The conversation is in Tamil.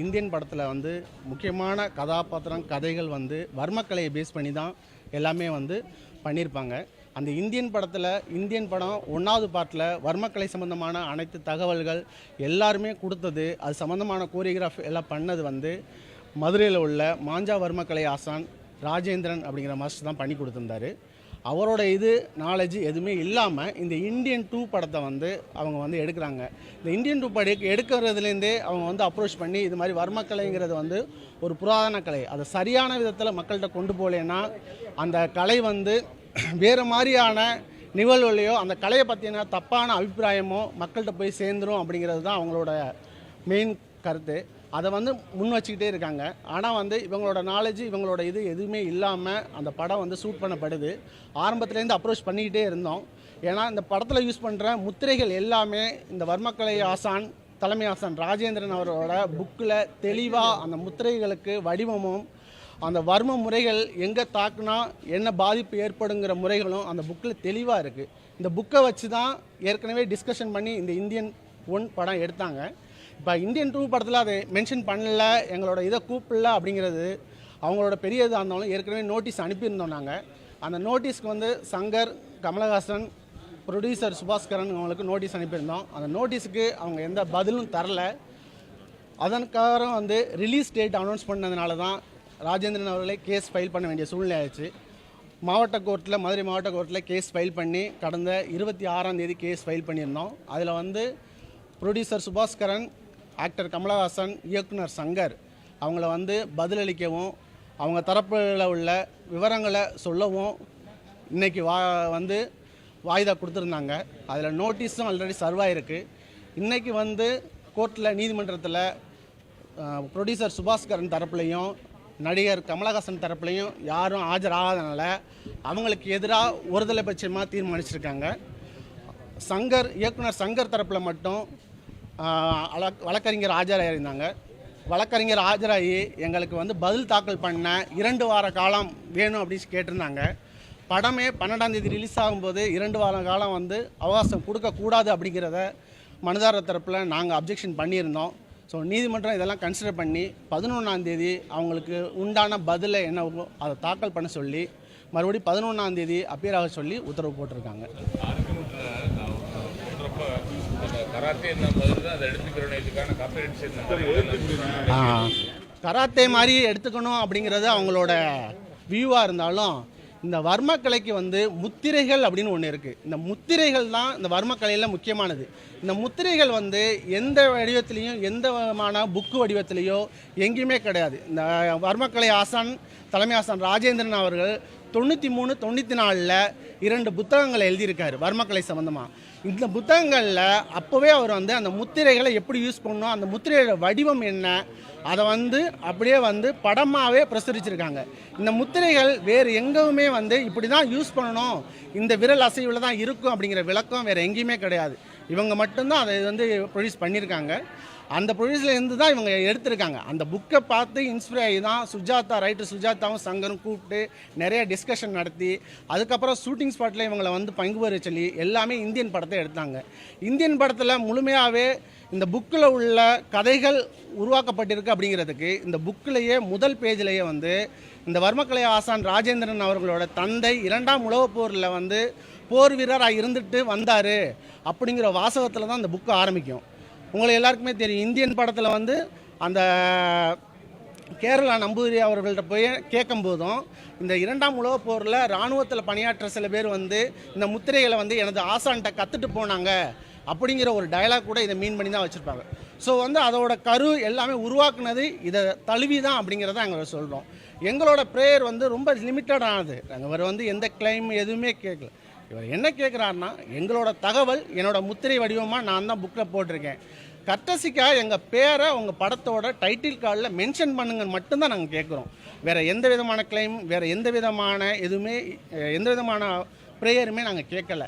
இந்தியன் படத்தில் வந்து முக்கியமான கதாபாத்திரம் கதைகள் வந்து வர்மக்கலையை பேஸ் பண்ணி தான் எல்லாமே வந்து பண்ணியிருப்பாங்க அந்த இந்தியன் படத்தில் இந்தியன் படம் ஒன்றாவது பார்ட்டில் வர்மக்கலை சம்மந்தமான அனைத்து தகவல்கள் எல்லாருமே கொடுத்தது. அது சம்மந்தமான கோரியோகிராஃப் எல்லாம் பண்ணது வந்து மதுரையில் உள்ள மாஞ்சா வர்மக்கலை ஆசான் ராஜேந்திரன் அப்படிங்கிற மாஸ்டர் தான் பண்ணி கொடுத்துருந்தாரு. அவரோட இது நாலேஜ் எதுவுமே இல்லாமல் இந்த இந்தியன் டூ படத்தை வந்து அவங்க வந்து எடுக்கிறாங்க. இந்த இந்தியன் டூ படம் எடுக்கிறதுலேருந்தே அவங்க வந்து அப்ரோச் பண்ணி இது மாதிரி வர்மக்கலைங்கிறது வந்து ஒரு புராதன கலை. அதை சரியான விதத்தில் மக்கள்கிட்ட கொண்டு போகலேன்னா அந்த கலை வந்து வேறு மாதிரியான நிகழ்வுலையோ அந்த கலையை பற்றின தப்பான அபிப்பிராயமோ மக்கள்கிட்ட போய் சேர்ந்துரும் அப்படிங்கிறது தான் அவங்களோட மெயின் கருத்து. அதை வந்து முன் வச்சுக்கிட்டே இருக்காங்க. ஆனால் வந்து இவங்களோட நாலேஜ் இவங்களோட இது எதுவுமே இல்லாமல் அந்த படம் வந்து ஷூட் பண்ணப்படுது. ஆரம்பத்துலேருந்து அப்ரோச் பண்ணிக்கிட்டே இருந்தோம். ஏன்னா இந்த படத்தில் யூஸ் பண்ணுற முத்திரைகள் எல்லாமே இந்த வர்மக்கலை ஆசான் தலைமை ஆசான் ராஜேந்திரன் அவரோட புக்கில் தெளிவாக அந்த முத்திரைகளுக்கு வடிவமும் அந்த வர்ம முறைகள் எங்கே தாக்குனா என்ன பாதிப்பு ஏற்படுங்கிற முறைகளும் அந்த புக்கில் தெளிவாக இருக்குது இந்த புக்கை வச்சு தான் ஏற்கனவே டிஸ்கஷன் பண்ணி இந்த இந்தியன் ஒன் படம் எடுத்தாங்க. இப்போ இந்தியன் டூ படத்தில் அதை மென்ஷன் பண்ணல எங்களோட இதை கூப்பிடல அப்படிங்கிறது அவங்களோட பெரிய இதாக இருந்தாலும் ஏற்கனவே நோட்டீஸ் அனுப்பியிருந்தோம் நாங்கள் அந்த நோட்டீஸ்க்கு வந்து சங்கர் கமலஹாசன் ப்ரொடியூசர் சுபாஸ்கரன் அவங்களுக்கு நோட்டீஸ் அனுப்பியிருந்தோம். அந்த நோட்டீஸுக்கு அவங்க எந்த பதிலும் தரல. அதற்காக வந்து ரிலீஸ் டேட் அனௌன்ஸ் பண்ணதுனால தான் ராஜேந்திரன் அவர்களை கேஸ் ஃபைல் பண்ண வேண்டிய சூழ்நிலை ஆயிடுச்சு. மாவட்ட கோர்ட்டில் மதுரை மாவட்ட கோர்ட்டில் கேஸ் ஃபைல் பண்ணி கடந்த இருபத்தி ஆறாம் தேதி கேஸ் ஃபைல் பண்ணியிருந்தோம். அதில் வந்து ப்ரொடியூசர் சுபாஸ்கரன் ஆக்டர் கமலஹாசன் இயக்குனர் சங்கர் அவங்கள வந்து பதிலளிக்கவும் அவங்க தரப்பில் உள்ள விவரங்களை சொல்லவும் இன்றைக்கி வா வந்து வாய்தா கொடுத்துருந்தாங்க. அதில் நோட்டீஸும் ஆல்ரெடி சர்வ் இன்றைக்கி வந்து கோர்ட்டில் நீதிமன்றத்தில் ப்ரொடியூசர் சுபாஸ்கரன் தரப்புலையும் நடிகர் கமலஹாசன் தரப்புலையும் யாரும் ஆஜராகாதனால அவங்களுக்கு எதிராக ஒருதலை பட்சமாக தீர்மானிச்சிருக்காங்க. சங்கர் இயக்குனர் சங்கர் தரப்பில் மட்டும் ஆஹ், வழக்கறிஞர் ஆஜராயிருந்தாங்க வழக்கறிஞர் ஆஜராகி எங்களுக்கு வந்து பதில் தாக்கல் பண்ண இரண்டு வார காலம் வேணும் அப்படின்னு கேட்டிருந்தாங்க. படமே பன்னெண்டாம் தேதி ரிலீஸ் ஆகும்போது இரண்டு வார காலம் வந்து அவகாசம் கொடுக்கக்கூடாது அப்படிங்கிறத மனதார தரப்பில் நாங்கள் அப்ஜெக்ஷன் பண்ணியிருந்தோம். ஸோ நீதிமன்றம் இதெல்லாம் கன்சிடர் பண்ணி பதினொன்றாந்தேதி அவங்களுக்கு உண்டான பதிலை என்ன அதை தாக்கல் பண்ண சொல்லி மறுபடியும் பதினொன்றாந்தேதி தேதி ஆக சொல்லி உத்தரவு போட்டிருக்காங்க. அந்த கராத்தே மாதிரி அதை எடுத்துக்கிறோம் இதுக்கான கராத்தே எடுத்துக்கணும் அப்படிங்கிறது அவங்களோட வியூவாக இருந்தாலும் இந்த வர்மக்கலைக்கு வந்து முத்திரைகள் அப்படின்னு ஒன்று இருக்குது இந்த முத்திரைகள் தான் இந்த வர்மக்கலையில் முக்கியமானது. இந்த முத்திரைகள் வந்து எந்த வடிவத்திலையும் எந்த விதமான புக்கு வடிவத்திலையோ எங்கேயுமே கிடையாது. இந்த வர்மக்கலை ஆசான் தலைமை ஆசான் ராஜேந்திரன் அவர்கள் தொண்ணூற்றி மூணு தொண்ணூற்றி நாலில் இரண்டு புத்தகங்களை எழுதியிருக்காரு வர்மக்கலை சம்மந்தமாக இந்த புத்தகங்களில் அப்போவே அவர் வந்து அந்த முத்திரைகளை எப்படி யூஸ் பண்ணணும் அந்த முத்திரையோட வடிவம் என்ன அதை வந்து அப்படியே வந்து படமாகவே பிரசுரிச்சிருக்காங்க. இந்த முத்திரைகள் வேறு எங்கேயுமே வந்து இப்படி தான் யூஸ் பண்ணணும் இந்த விரல் அசைவில் தான் இருக்கும் அப்படிங்கிற விளக்கம் வேறு எங்கேயுமே கிடையாது. இவங்க மட்டும்தான் அதை வந்து ப்ரொடியூஸ் பண்ணியிருக்காங்க. அந்த ப்ரொடியூஸ்லேருந்து தான் இவங்க எடுத்திருக்காங்க. அந்த புக்கை பார்த்து இன்ஸ்பயர் ஆகி தான் சுஜாதா ரைட்டர் சுஜாதாவும் சங்கரும் கூப்பிட்டு நிறைய டிஸ்கஷன் நடத்தி அதுக்கப்புறம் ஷூட்டிங் ஸ்பாட்டில் இவங்களை வந்து பங்கு பெற சொல்லி எல்லாமே இந்தியன் படத்தை எடுத்தாங்க. இந்தியன் படத்தில் முழுமையாகவே இந்த புக்கில் உள்ள கதைகள் உருவாக்கப்பட்டிருக்கு அப்படிங்கிறதுக்கு இந்த புக்கிலேயே முதல் பேஜ்லேயே வந்து இந்த வர்மக்கலை ஆசான் ராஜேந்திரன் அவர்களோட தந்தை இரண்டாம் உலகப் போரில் வந்து போர் வீரராக இருந்துட்டு வந்தார் அப்படிங்கிற வாசகத்தில் தான் இந்த புக்கு ஆரம்பிக்கும். உங்களுக்கு எல்லாருக்குமே தெரியும். இந்தியன் படத்தில் வந்து அந்த கேரளா நம்பூதிரி அவர்கள்ட்ட போய் கேட்கும்போதும் இந்த இரண்டாம் உலகப் போரில் இராணுவத்தில் பணியாற்ற சில பேர் வந்து இந்த முத்திரைகளை வந்து எனது ஆசான்கிட்ட கற்றுட்டு போனாங்க அப்படிங்கிற ஒரு டயலாக் கூட இதை மீன் பண்ணி தான் வச்சுருப்பாங்க. ஸோ வந்து அதோட கரு எல்லாமே உருவாக்குனது இதை தழுவி தான் அப்படிங்கிறத நாங்கள் சொல்கிறோம் எங்களோட ப்ரேயர் வந்து ரொம்ப லிமிட்டடானது வேறு வந்து எந்த கிளைம் எதுவுமே கேட்கல. இவர் என்ன கேட்குறாருன்னா எங்களோட தகவல் என்னோட முத்திரை வடிவமாக நான் தான் புக்கில் போட்டிருக்கேன். கர்த்தசிக்காக எங்கள் பேரை உங்கள் படத்தோட டைட்டில் கார்டில் மென்ஷன் பண்ணுங்கன்னு மட்டும்தான் நாங்கள் கேட்குறோம் வேறு எந்த விதமான கிளைம் வேறு எந்த விதமான எதுவுமே எந்த விதமான ப்ரேயருமே நாங்கள் கேட்கல